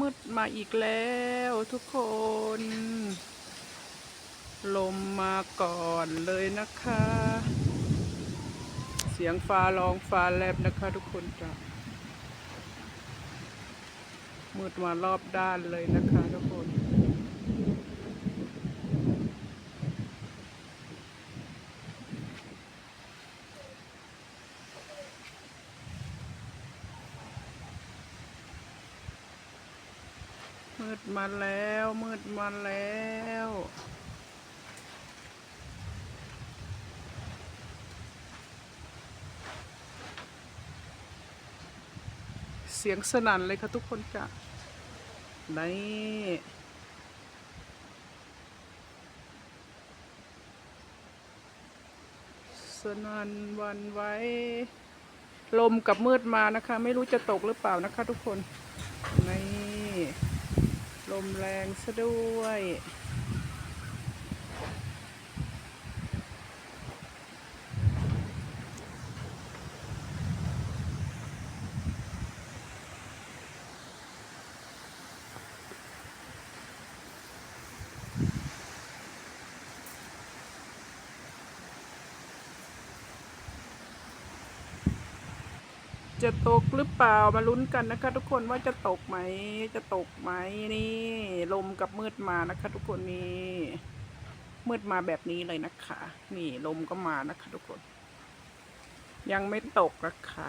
มืดมาอีกแล้วทุกคน ลมมาก่อนเลยนะคะ เสียงฟ้าร้องฟ้าแลบนะคะทุกคนจ้ะมืดมารอบด้านเลยนะคะทุกคน มืดมาแล้ว มืดมาแล้วเสียงสนั่นเลยค่ะทุกคนจ้ะนี่สนั่นวันไว้ ลมกับมืดมานะคะ ไม่รู้จะตกหรือเปล่านะคะทุกคน นี่ ลมแรงซะด้วย จะตกหรือเปล่ามาลุ้นกันนะคะ ทุกคนว่าจะตกไหมจะตกไหมนี่ ลมกับมืดมานะคะ ทุกคนนี่มืดมาแบบนี้เลยนะคะ นี่ลมก็มานะคะ ทุกคน ยังไม่ตกนะคะ